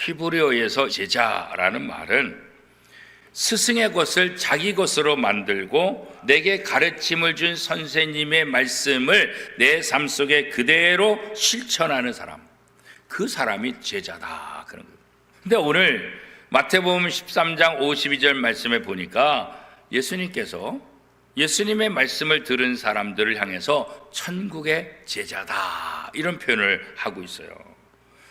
히브리어에서 제자라는 말은 스승의 것을 자기 것으로 만들고 내게 가르침을 준 선생님의 말씀을 내 삶 속에 그대로 실천하는 사람. 그 사람이 제자다. 그런 거예요. 근데 오늘 마태복음 13장 52절 말씀에 보니까 예수님께서 예수님의 말씀을 들은 사람들을 향해서 천국의 제자다. 이런 표현을 하고 있어요.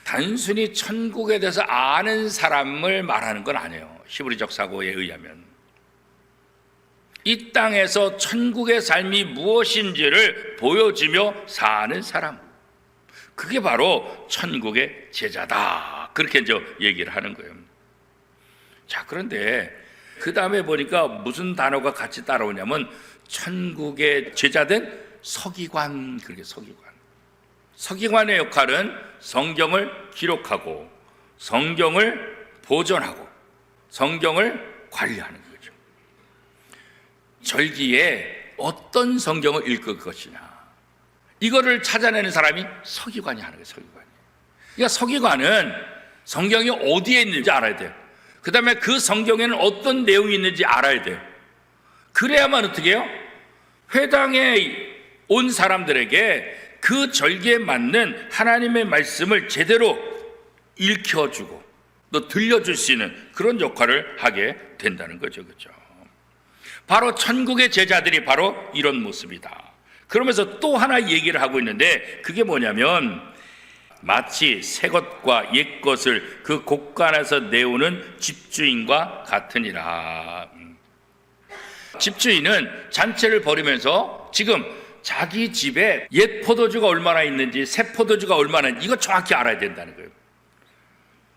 단순히 천국에 대해서 아는 사람을 말하는 건 아니에요. 히브리적 사고에 의하면. 이 땅에서 천국의 삶이 무엇인지를 보여주며 사는 사람. 그게 바로 천국의 제자다. 그렇게 이제 얘기를 하는 거예요. 자, 그런데 그 다음에 보니까 무슨 단어가 같이 따라오냐면 천국의 제자된 서기관, 그렇게 서기관. 서기관의 역할은 성경을 기록하고 성경을 보존하고 성경을 관리하는 거죠. 절기에 어떤 성경을 읽을 것이냐. 이거를 찾아내는 사람이 서기관이 하는 거예요, 서기관이. 그러니까 서기관은 성경이 어디에 있는지 알아야 돼요. 그 다음에 그 성경에는 어떤 내용이 있는지 알아야 돼요. 그래야만 어떻게 해요? 회당에 온 사람들에게 그 절기에 맞는 하나님의 말씀을 제대로 읽혀주고 또 들려줄 수 있는 그런 역할을 하게 된다는 거죠. 그죠? 바로 천국의 제자들이 바로 이런 모습이다. 그러면서 또 하나 얘기를 하고 있는데 그게 뭐냐면 마치 새 것과 옛 것을 그 곳간에서 내오는 집주인과 같으니라. 음. 집주인은 잔치를 벌이면서 지금 자기 집에 옛 포도주가 얼마나 있는지 새 포도주가 얼마나 이거 정확히 알아야 된다는 거예요.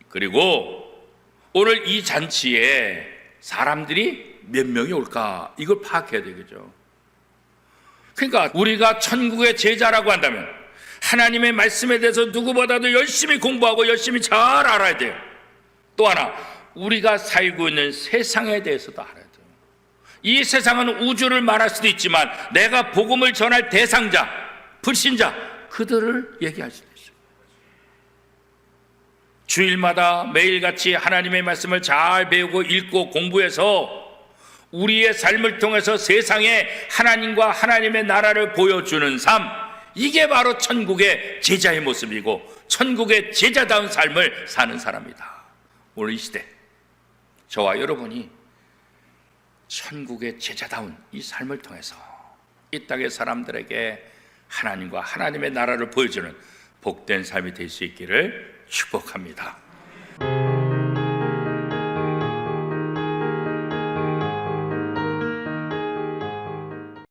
그리고 오늘 이 잔치에 사람들이 몇 명이 올까 이걸 파악해야 되겠죠. 그러니까 우리가 천국의 제자라고 한다면 하나님의 말씀에 대해서 누구보다도 열심히 공부하고 열심히 잘 알아야 돼요. 또 하나 우리가 살고 있는 세상에 대해서도 알아야 돼요. 이 세상은 우주를 말할 수도 있지만 내가 복음을 전할 대상자, 불신자 그들을 얘기할 수도 있어요. 주일마다 매일같이 하나님의 말씀을 잘 배우고 읽고 공부해서 우리의 삶을 통해서 세상에 하나님과 하나님의 나라를 보여주는 삶, 이게 바로 천국의 제자의 모습이고 천국의 제자다운 삶을 사는 사람이다. 오늘 이 시대 저와 여러분이 천국의 제자다운 이 삶을 통해서 이 땅의 사람들에게 하나님과 하나님의 나라를 보여주는 복된 삶이 될 수 있기를 축복합니다.